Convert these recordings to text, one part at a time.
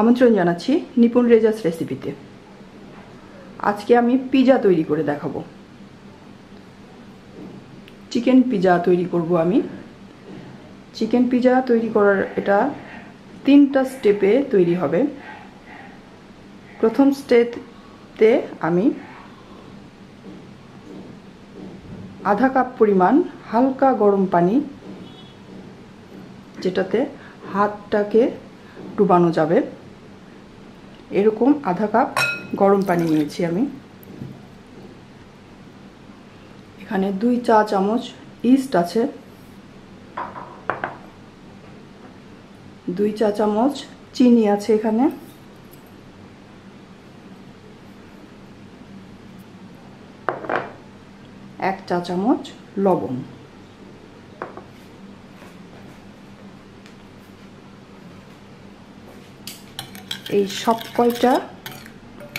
আমন্ত্রণ জানাচ্ছি নিপুণ রেজাস রেসিপিতে। আজকে আমি পিজা তৈরি করে দেখাবো। চিকেন পিজা তৈরি করব আমি। চিকেন পিজা তৈরি করার এটা তিনটা স্টেপে তৈরি হবে। প্রথম স্টেপতে আমি আধা কাপ পরিমাণ হালকা গরম পানি, যেটাতে হাতটাকে ডুবানো যাবে। এরকম আধা কাপ গরম পানি নিয়েছি আমি। এখানে দুই চা চামচ ইস্ট আছে। দুই চা চামচ চিনি আছে এখানে। এক চা চামচ লবণ। এই সব কয়টা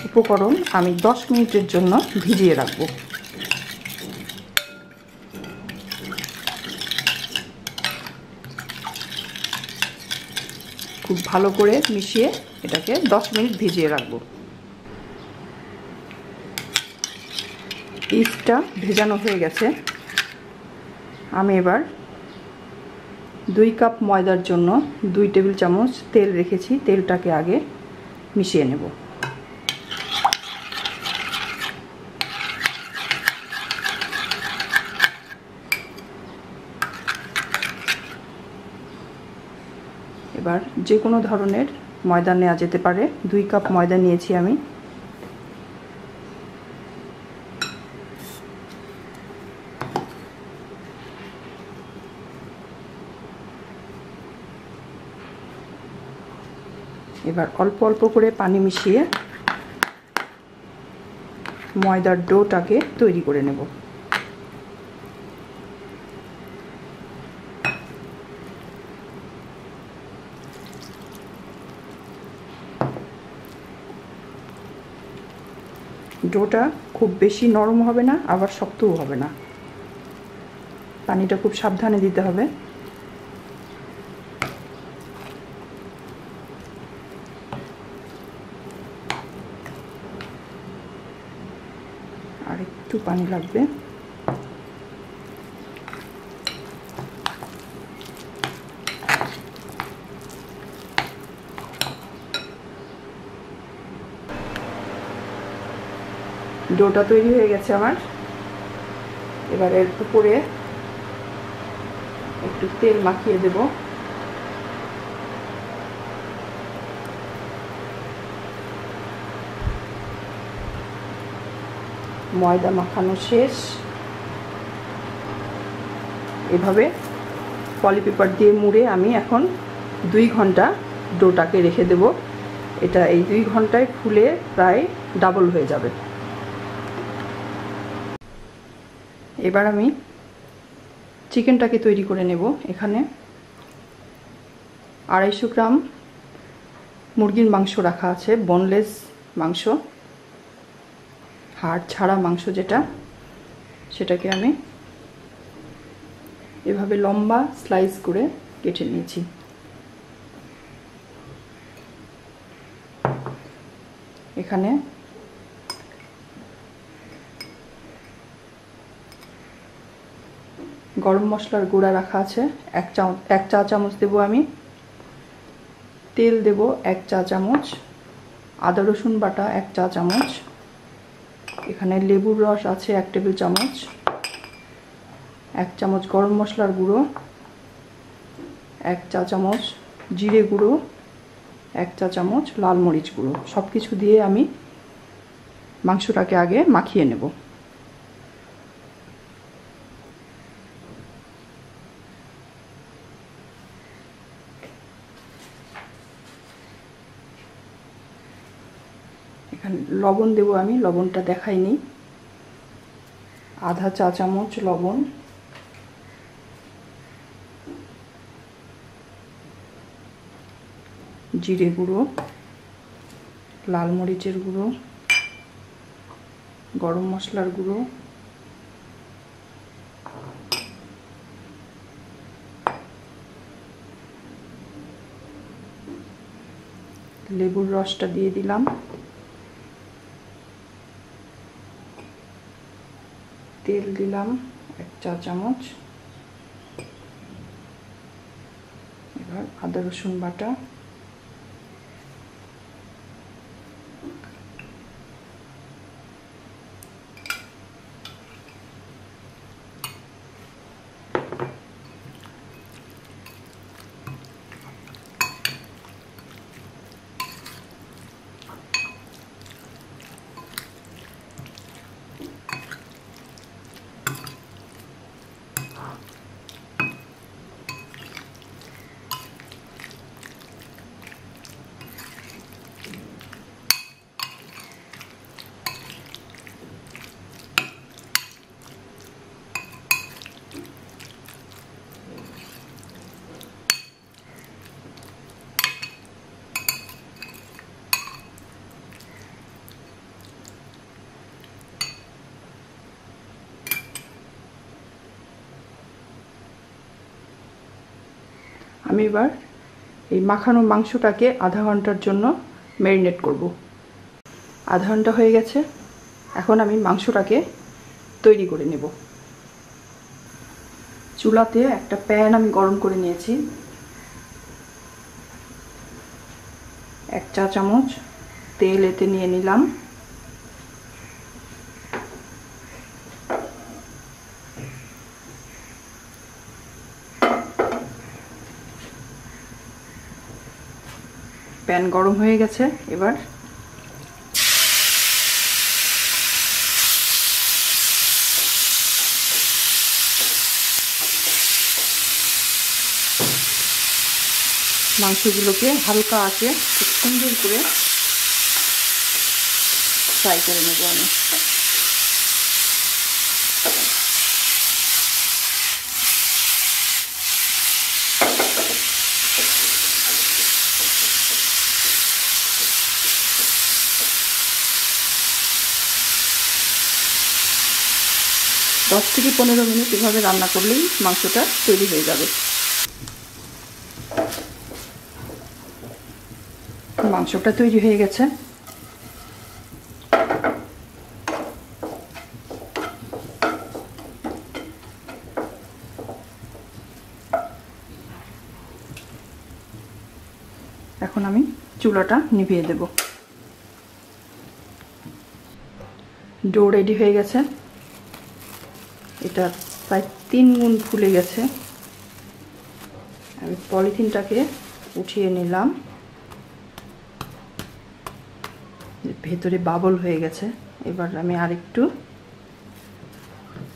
উপকরণ আমি দশ মিনিটের জন্য ভিজিয়ে রাখব। খুব ভালো করে মিশিয়ে এটাকে দশ মিনিট ভিজিয়ে রাখব। ইস্টটা ভেজানো হয়ে গেছে। আমি এবার দুই কাপ ময়দার জন্য দুই টেবিল চামচ তেল রেখেছি। তেলটাকে আগে মিশিয়ে নেব। এবার যে কোনো ধরনের ময়দা নেওয়া যেতে পারে। দুই কাপ ময়দা নিয়েছি আমি। এবার অল্প অল্প করে পানি মিশিয়ে ময়দার ডোটাকে তৈরি করে নেব। ডোটা খুব বেশি নরম হবে না, আবার শক্তও হবে না। পানিটা খুব সাবধানে দিতে হবে আর একটু পানি লাগবে। ডোটা তৈরি হয়ে গেছে আমার। এবার এর উপরে একটু তেল মাখিয়ে দেব। ময়দা মাখানো শেষ। এভাবে পলিপেপার দিয়ে মুড়ে আমি এখন দুই ঘণ্টা ডোটাকে রেখে দেব। এটা এই দুই ঘন্টায় ফুলে প্রায় ডাবল হয়ে যাবে। এবার আমি চিকেনটাকে তৈরি করে নেব এখানে। আড়াইশো গ্রাম মুরগির মাংস রাখা আছে বনলেস মাংস। হাড় ছাড়া মাংস যেটা, সেটাকে আমি এভাবে লম্বা স্লাইস করে কেটে নিয়েছি। এখানে গরম মশলার গুঁড়া রাখা আছে। এক চা এক চা চামচ দেবো আমি। তেল দেব এক চা চামচ। আদা রসুন বাটা এক চা চামচ। এখানে লেবুর রস আছে এক টেবিল চামচ, এক চামচ গরম মশলার গুঁড়ো, এক চা চামচ জিরে গুঁড়ো, এক চা চামচ লাল মরিচ গুঁড়ো। সব কিছু দিয়ে আমি মাংসটাকে আগে মাখিয়ে নেব এখানে লবণ দেবো আমি, লবণটা দেখাইনি আধা চা চামচ লবণ। জিরে গুঁড়ো, লাল মরিচের গুঁড়ো, গরম মশলার গুঁড়ো। লেবুর রসটা দিয়ে দিলাম। তেল দিলাম এক চা চামচ। এবার আদা রসুন বাটা। আমি এবার এই মাখানো মাংসটাকে আধা ঘণ্টার জন্য ম্যারিনেট করব। আধা ঘণ্টা হয়ে গেছে। এখন আমি মাংসটাকে তৈরি করে নেব। চুলাতে একটা প্যান আমি গরম করে নিয়েছি। এক চা চামচ তেল এতে নিয়ে নিলাম। প্যান গরম হয়ে গেছে, এবার মাংসগুলোকে হালকা আছে খুব সুন্দর করে ফ্রাই করে নেব আমি। দশ থেকে পনেরো মিনিট এভাবে রান্না করলেই মাংসটা তৈরি হয়ে যাবে। মাংসটা তৈরি হয়ে গেছে। এখন আমি চুলাটা নিভিয়ে দেব। ডো রেডি হয়ে গেছে। এটা প্রায় তিন গুণ ফুলে গেছে। আমি পলিথিনটাকে উঠিয়ে নিলাম। ভেতরে বাবল হয়ে গেছে, এবার আমি আরেকটু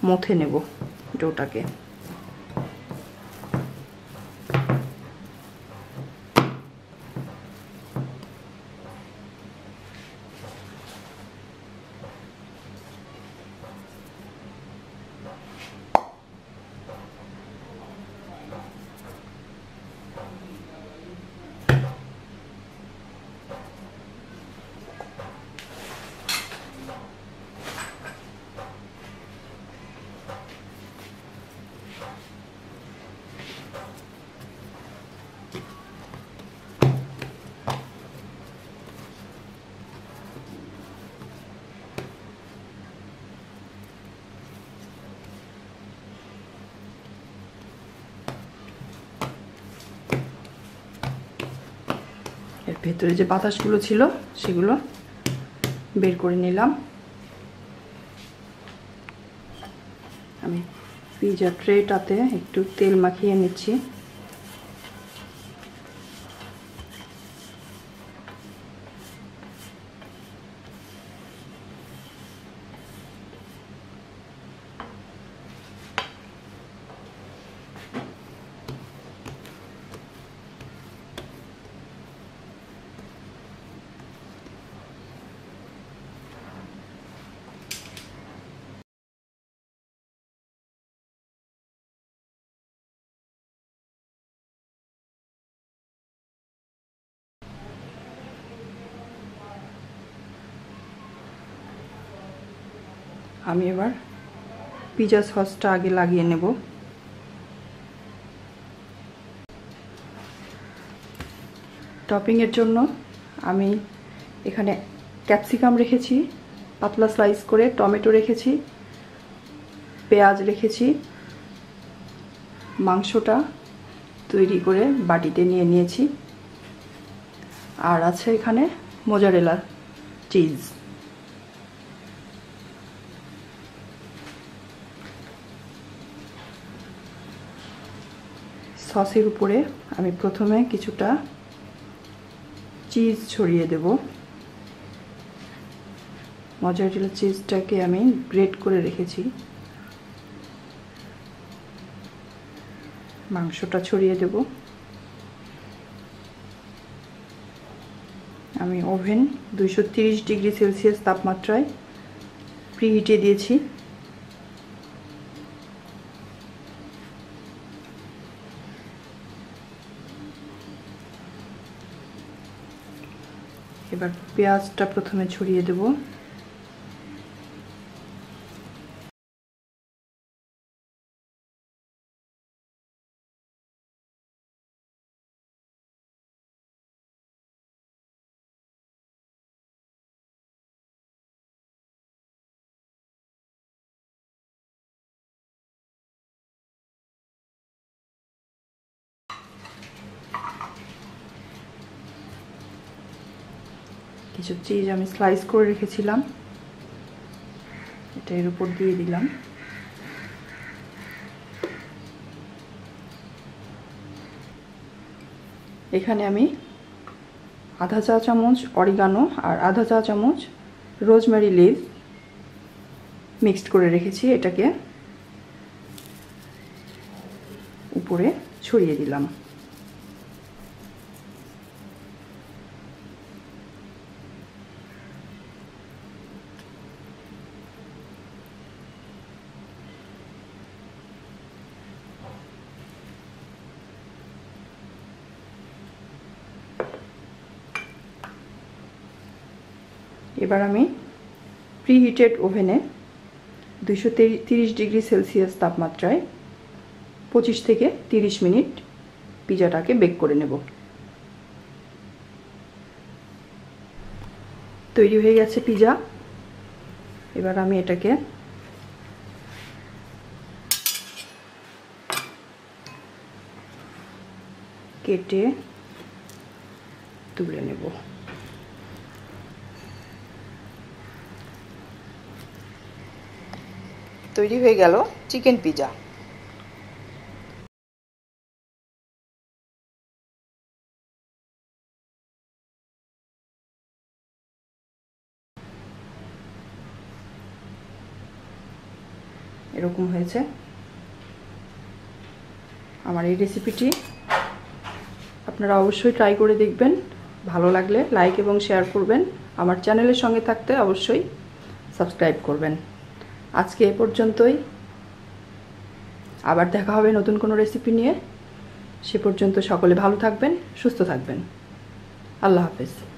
মথে নেব ডোটাকে। ভেতরে যে বাতাসগুলো ছিল, সেগুলো বের করে নিলাম। আমি পিজা ট্রেটাতে একটু তেল মাখিয়ে নিচ্ছি। আমি এবার পিজা সসটা আগে লাগিয়ে নেব। টপিংয়ের জন্য আমি এখানে ক্যাপসিকাম রেখেছি, পাতলা স্লাইস করে টমেটো রেখেছি, পেঁয়াজ রেখেছি, মাংসটা তৈরি করে বাটিতে নিয়ে নিয়েছি। আর আছে এখানে মোজারেলা চিজ। সসের উপরে আমি প্রথমে কিছুটা চিজ ছড়িয়ে দেব। মজারেলা চিজটাকে আমি গ্রেট করে রেখেছি। মাংসটা ছড়িয়ে দেব। আমি ওভেন দুইশো ত্রিশ ডিগ্রি সেলসিয়াস তাপমাত্রায় প্রিহিটে দিয়েছি। এবার পেঁয়াজটা প্রথমে ছড়িয়ে দেব কিছু চিজ আমি স্লাইস করে রেখেছিলাম। এটা এর উপর দিয়ে দিলাম। এখানে আমি আধা চা চামচ অরিগানো আর আধা চা চামচ রোজমেরি লিভ মিক্সড করে রেখেছি এটাকে। উপরে ছড়িয়ে দিলাম। এবার আমি প্রিহিটেড ওভেনে দুশো তিরিশ ডিগ্রি সেলসিয়াস তাপমাত্রায় পঁচিশ থেকে তিরিশ মিনিট পিজাটাকে বেক করে নেব। তৈরি হয়ে গেছে পিজা। এবার আমি এটাকে কেটে তুলে নেব। তৈরি হয়ে গেল চিকেন পিজা। এরকম হয়েছে। আমার এই রেসিপিটি আপনারা অবশ্যই ট্রাই করে দেখবেন। ভালো লাগলে লাইক এবং শেয়ার করবেন। আমার চ্যানেলের সঙ্গে থাকতে অবশ্যই সাবস্ক্রাইব করবেন। আজকে এ পর্যন্তই। আবার দেখা হবে নতুন কোনো রেসিপি নিয়ে। সে পর্যন্ত সকলে ভালো থাকবেন, সুস্থ থাকবেন। আল্লাহ হাফেজ।